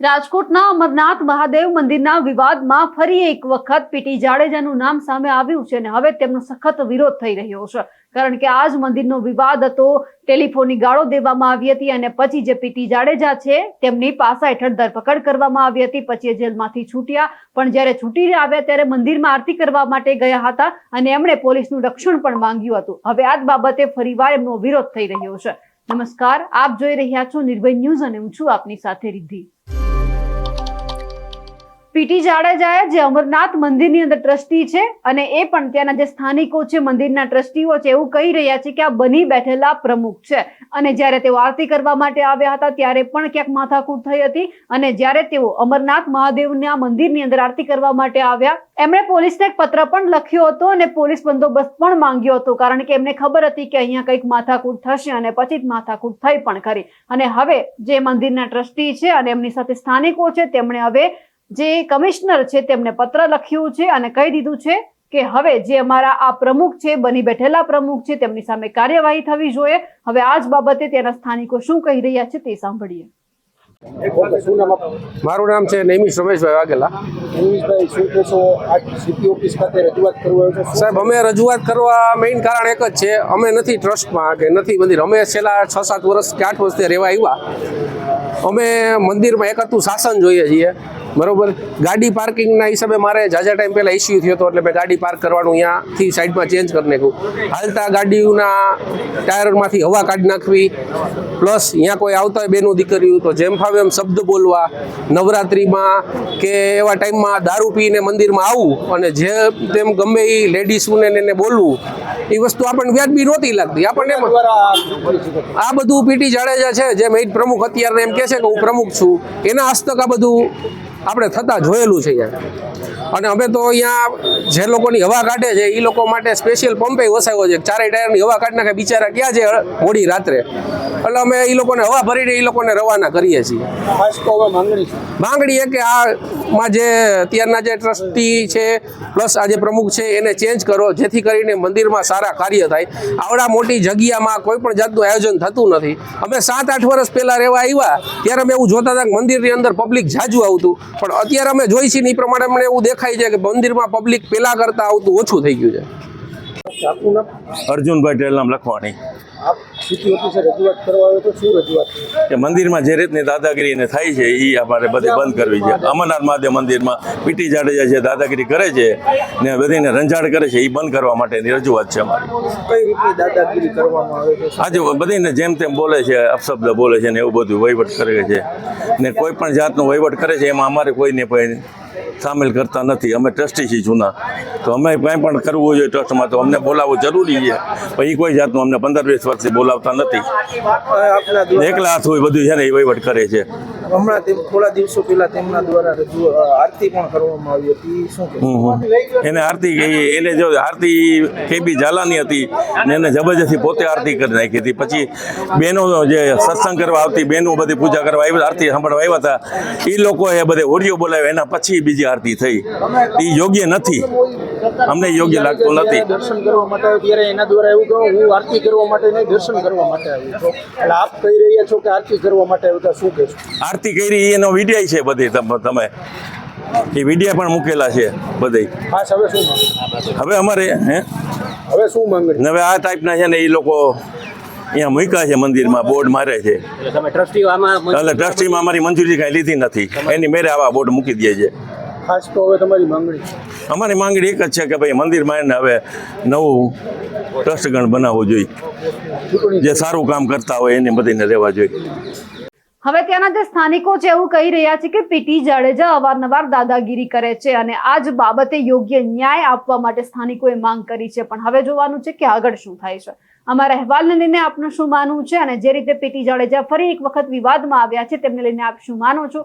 રાજકોટના અમરનાથ મહાદેવ મંદિરના વિવાદમાં ફરી એક વખત પીટી જાડેજાનું નામ સામે આવ્યું છે અને હવે તેમનો સખત વિરોધ થઈ રહ્યો છે. કારણ કે આ જ મંદિરનો વિવાદ હતો, ટેલિફોનની ગાળો દેવામાં આવી હતી અને પછી જે પીટી જાડેજા છે, તેમની પાસા હેઠળ ધરપકડ કરવામાં આવી હતી. પછી જેલમાંથી છૂટ્યા, પણ જ્યારે છૂટી આવ્યા ત્યારે મંદિરમાં આરતી કરવા માટે ગયા હતા અને એમણે પોલીસનું રક્ષણ પણ માંગ્યું હતું. હવે આ જ બાબતે ફરીવાર એમનો વિરોધ થઈ રહ્યો છે. નમસ્કાર, આપ જોઈ રહ્યા છો નિર્ભય ન્યૂઝ અને હું છું આપની સાથે રિદ્ધિ. પીટી જાડેજાએ જે અમરનાથ મંદિરની અંદર ટ્રસ્ટી છે અને એ પણ ત્યાંના જે સ્થાનિકો છે, મંદિરના ટ્રસ્ટીઓ છે, એવું કહી રહ્યા છે કે આ બની બેઠેલા પ્રમુખ છે. અને જ્યારે તેઓ આરતી કરવા માટે આવ્યા હતા, ત્યારે પણ ક્યાંક માથાકૂટ થઈ હતી અને જ્યારે તેઓ અમરનાથ મહાદેવના મંદિરની અંદર આરતી કરવા માટે આવ્યા, એમણે પોલીસને એક પત્ર પણ લખ્યો હતો અને પોલીસ બંદોબસ્ત પણ માંગ્યો હતો, કારણ કે એમને ખબર હતી કે અહીંયા કંઈક માથાકૂટ થશે અને પછી જ માથાકૂટ થઈ પણ ખરી. અને હવે જે મંદિરના ટ્રસ્ટી છે અને એમની સાથે સ્થાનિકો છે, તેમણે હવે જે કમિશનર છે તેમને પત્ર લખ્યું છે અને કહી દીધું છે કે હવે જે અમારા આ પ્રમુખ છે બની બેઠેલા પ્રમુખ છે તેમની સામે કાર્યવાહી થવી જોઈએ. હવે આ જ બાબતે ત્યાંના સ્થાનિકો શું કહી રહ્યા છે તે સાંભળીએ. મારું નામ છે નૈમિષ રમેશભાઈ વાઘેલા. રમેશભાઈ શું કહેશો? આ સીપી ઓફિસ ખાતે રજૂઆત કરવા આવ્યો છો? શું સાહેબ અમે રજૂઆત કરવા મેઇન કારણ એક જ છે. અમે નથી ટ્રસ્ટમાં કે નથી મંદિર. અમે છેલ્લા છ સાત વર્ષ કે આઠ વર્ષથી રહેવા આવ્યા. અમે મંદિરમાં એક હતું શાસન જોઈએ છીએ. બરોબર? ગાડી પાર્કિંગના હિસાબે મારે જાજા ટાઈમ પહેલાં ઇસ્યુ થયો હતો, એટલે મેં ગાડી પાર્ક કરવાનું અહીંયાથી સાઈડમાં ચેન્જ કરી નાખ્યું. હાલતા ગાડીઓના ટાયરમાંથી હવા કાઢી નાખવી પ્લસ અહીંયા કોઈ આવતા હોય બેનું દીકરીઓ તો જેમ ફાવે એમ શબ્દ બોલવા, નવરાત્રિમાં કે એવા ટાઈમમાં દારૂ પીને મંદિરમાં આવવું અને જે તેમ ગમે એ લેડીઝને એને બોલવું એ વસ્તુ આપણને વ્યાજબી નહોતી લાગતી. આપણને આ બધું પીટી જાડેજા છે જે મેઇન પ્રમુખ અત્યારે એમ કહે છે કે હું પ્રમુખ છું. એના હસ્તક આ બધું આપણે થતાં જોયેલું છે અહીંયા અને અમે તો અહીંયા જે લોકોની હવા કાઢે છે એ લોકો માટે સ્પેશિયલ પંપે વસાવ્યો છે. ચારેય ટાયરની હવા કાઢી નાખે બિચારા ક્યાં છે મોડી રાત્રે. એટલે અમે એ લોકોને હવા ભરીને એ લોકોને રવાના કરીએ છીએ. માંગણી એ કે આમાં જે અત્યારના જે ટ્રસ્ટી છે પ્લસ આ જે પ્રમુખ છે એને ચેન્જ કરો જેથી કરીને મંદિરમાં સારા કાર્ય થાય. આવડા મોટી જગ્યામાં કોઈ પણ જાતનું આયોજન થતું નથી. અમે સાત આઠ વર્ષ પહેલાં રહેવા આવ્યા ત્યારે અમે એવું જોતા હતા કે મંદિરની અંદર પબ્લિક જાજુ આવતું. પણ અત્યારે અમે જોઈ છીએ એ પ્રમાણે અમને એવું દેખાય છે કે મંદિરમાં પબ્લિક પહેલાં કરતાં આવતું ઓછું થઈ ગયું છે. નામ અર્જુનભાઈ ટેલનામ લખવાણી આપ સીપી ઓફિસે રજૂઆત કરવા આવ્યો તો શું રજૂઆત કે મંદિરમાં જે રીતની દાદાગીરી એને થાય છે એ અમારે બધી બંધ કરવી છે. અમરનાથ મહાદેવ મંદિરમાં પીટી જાડેજા જે દાદાગીરી કરે છે ને બધીને રંજાડ કરે છે એ બંધ કરવા માટેની રજૂઆત છે અમારી. કઈ રીતની દાદાગીરી કરવામાં આવે છે? આજે બધીને જેમ તેમ બોલે છે અપશબ્દ બોલે છે ને એવું બધું વહીવટ કરે છે. ને કોઈ પણ જાતનો વહીવટ કરે છે એમાં અમારે કોઈને પણ સામેલ કરતા નથી. અમે ટ્રસ્ટી છીએ જૂના. તો અમે કંઈ પણ કરવું જોઈએ ટ્રસ્ટમાં તો અમને બોલાવવું જરૂરી છે. પણ એ કોઈ જાતનું અમને પંદર વીસ વર્ષથી બોલાવતા નથી. એકલા હાથ હોય બધું છે ને એ વહીવટ કરે છે. હમણાં તેમ થોડા દિવસો પહેલા તેમના દ્વારા રજૂ આરતી પણ કરવામાં આવી હતી. શું. એને આરતી કહી એને જો આરતી કેબી ઝાલાની હતી ને એને જબરજસ્તી પોતે આરતી કરી નાખી હતી. પછી બહેનો જે સત્સંગ કરવા આવતી બહેનો બધી પૂજા કરવા આવી આરતી સાંભળવા આવ્યા હતા. એ લોકોએ બધે હોડીઓ બોલાવ્યા એના પછી બીજી આરતી થઈ. એ યોગ્ય નથી. અમને યોગ્ય લાગતું નથી. દર્શન કરવા માટે ત્યારે એના દ્વારા એવું કહો હું આરતી કરવા માટે નહીં દર્શન કરવા માટે આવ્યું છું. એટલે આપ કહી રહ્યા છો કે આરતી કરવા માટે આવ્યો શું કહેશો આરતી કરી એનો વીડિયો છે બધી તમે એ વિડીયા પણ મૂકેલા છે બધે. ખાસ હવે શું હવે અમારે હે? હવે શું માંગણી હવે આ ટાઈપના છે ને એ લોકો અહીંયા મૂક્યા છે મંદિરમાં બોર્ડ મારે છે. તમે એટલે ટ્રસ્ટીમાં અમારી મંજૂરી કાંઈ લીધી નથી. એની મેરે આવા બોર્ડ મૂકી દે છે. ખાસ તો હવે તમારી માંગણી અમારી માંગણી એક જ છે કે ભાઈ મંદિરમાં એને હવે નવું ટ્રસ્ટગણ બનાવવું જોઈએ. જે સારું કામ કરતા હોય એને બધીને રહેવા જોઈએ. હવે ત્યાંના જે સ્થાનિકો છે એવું કહી રહ્યા છે કે પીટી જાડેજા અવારનવાર દાદાગીરી કરે છે અને આ જ બાબતે યોગ્ય ન્યાય આપવા માટે સ્થાનિકોએ માંગ કરી છે. પણ હવે જોવાનું છે કે આગળ શું થાય છે. અમારા અહેવાલને લઈને આપનું શું માનવું છે અને જે રીતે પીટી જાડેજા ફરી એક વખત વિવાદમાં આવ્યા છે તેમને લઈને આપ શું માનો છો?